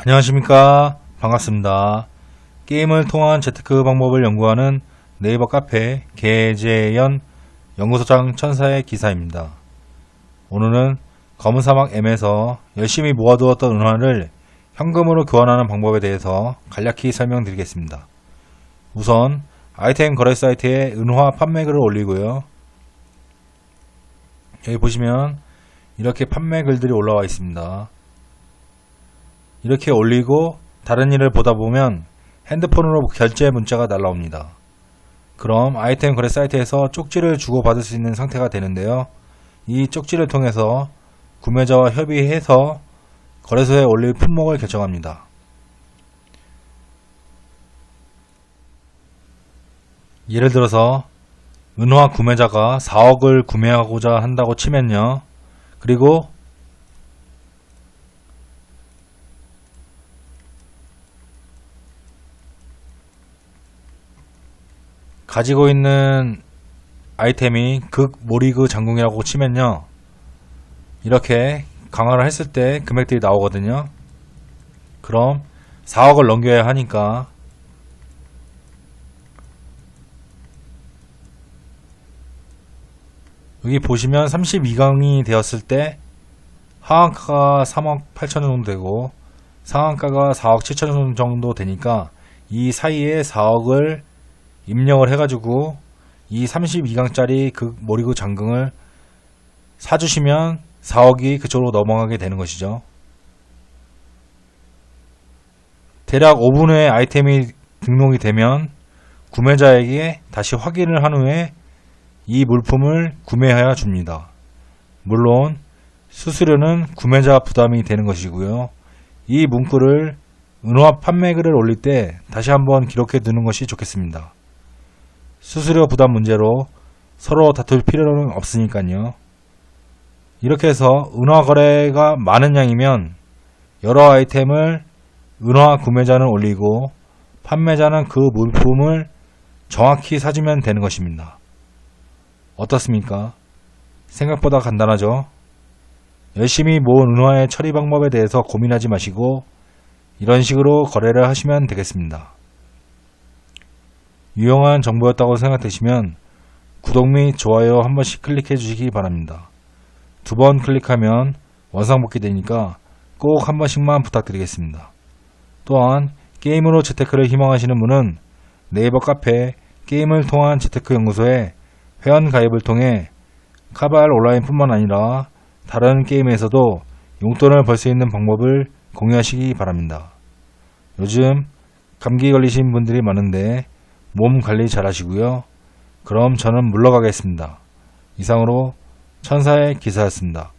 안녕하십니까? 반갑습니다. 게임을 통한 재테크 방법을 연구하는 네이버 카페 개재연 연구소장 천사의 기사입니다. 오늘은 검은 사막 M에서 열심히 모아두었던 은화를 현금으로 교환하는 방법에 대해서 간략히 설명드리겠습니다. 우선 아이템 거래 사이트에 은화 판매글을 올리고요. 여기 보시면 이렇게 판매 글들이 올라와 있습니다 이렇게 올리고 다른 일을 보다 보면 핸드폰으로 결제 문자가 날라옵니다. 그럼 아이템 거래 사이트에서 쪽지를 주고받을 수 있는 상태가 되는데요. 이 쪽지를 통해서 구매자와 협의해서 거래소에 올릴 품목을 결정합니다. 예를 들어서 은화 구매자가 4억을 구매하고자 한다고 치면요. 그리고 가지고 있는 아이템이 극 모리그 장궁이라고 치면요. 이렇게 강화를 했을 때 금액들이 나오거든요. 그럼 4억을 넘겨야 하니까 여기 보시면 32강이 되었을 때 하한가가 3억 8천 정도 되고 상한가가 4억 7천 정도 되니까 이 사이에 4억을 입력을 해가지고 이 32강짜리 그 모리그 장궁을 사주시면 4억이 그쪽으로 넘어가게 되는 것이죠. 대략 5분 후에 아이템이 등록이 되면 구매자에게 다시 확인을 한 후에 이 물품을 구매하여 줍니다. 물론 수수료는 구매자 부담이 되는 것이고요. 이 문구를 은화 판매글을 올릴 때 다시 한번 기록해 두는 것이 좋겠습니다. 수수료 부담 문제로 서로 다툴 필요는 없으니까요. 이렇게 해서 은화 거래가 많은 양이면 여러 아이템을 은화 구매자는 올리고 판매자는 그 물품을 정확히 사주면 되는 것입니다. 어떻습니까? 생각보다 간단하죠? 열심히 모은 은화의 처리 방법에 대해서 고민하지 마시고 이런 식으로 거래를 하시면 되겠습니다. 유용한 정보였다고 생각되시면 구독 및 좋아요 한 번씩 클릭해 주시기 바랍니다. 두 번 클릭하면 원상복귀 되니까 꼭 한 번씩만 부탁드리겠습니다. 또한 게임으로 재테크를 희망하시는 분은 네이버 카페 게임을 통한 재테크 연구소에 회원 가입을 통해 카발 온라인뿐만 아니라 다른 게임에서도 용돈을 벌 수 있는 방법을 공유하시기 바랍니다. 요즘 감기 걸리신 분들이 많은데 몸 관리 잘 하시고요. 그럼 저는 물러가겠습니다. 이상으로 천사의 기사였습니다.